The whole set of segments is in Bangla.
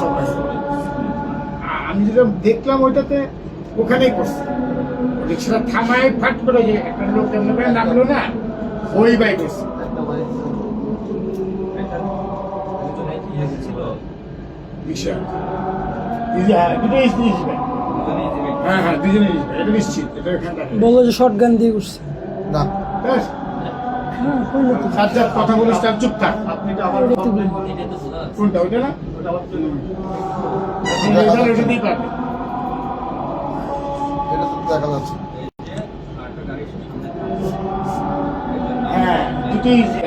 সব আমি যেটা দেখলাম ওইটাতে ওখানেই করছে। রিক্সাটা থামায় ফাট করে যে একটা লোক নামলো না ওই বাই করছে। রিক্সা। হ্যাঁ হ্যাঁ হ্যাঁ দুজনে এটা নিশ্চিত এটা বলল যে শর্ট গান দিয়ে করছে না। ব্যাস হ্যাঁ কথা বলিস তার চুপ থাক। কোনটা ওইটা না? ওইটা ওইটাতেই পারবে এটা তো দেখা যাচ্ছে। হ্যাঁ দুটোই easy।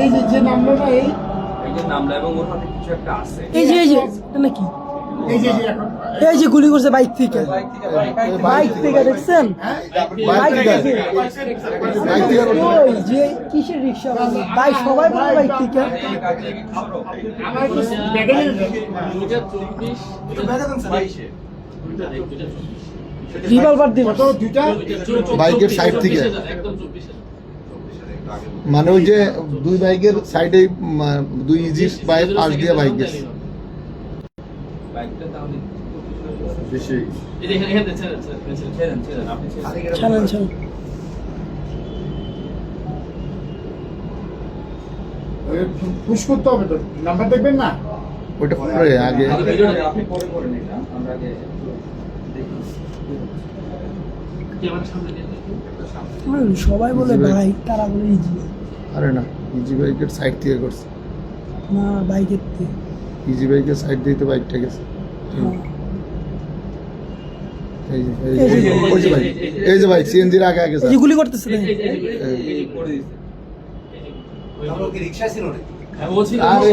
এই যে যে নামলো না এই? এই যে এই যে এটা নাকি এই যে যে এখন এই যে গুলি করছে বাইক থেকে। বাইক থেকে দেখছেন? বাইক থেকে। যে কিসের রিক্সা? বাইক সবাই বলে বাইক থেকে। রিভলভার দিল বাইকের সাইড থেকে। মানে ওই যে দুই বাইকের সাইডে দুই ইজি বাইক পাশ দিয়ে বাইক গেছে। ছাড়েন ছাড়েন পুশ করতে হবে তো নাম্বার দেখবেন না? ওইটা পরে আগে। হুম, সবাই বলে বাইক তারা বলে ইজি আরে না ইজি বাইকের সাইড থেকে করছে। না বাইকের থেকে। ইজি বাইকে সাইড দিয়ে তো বাইকটা গেছে হ্যাঁ। এই যে বাইক বাইক সিএনজির আগে আগে এই গুলি করতেছে দেখেন। আরে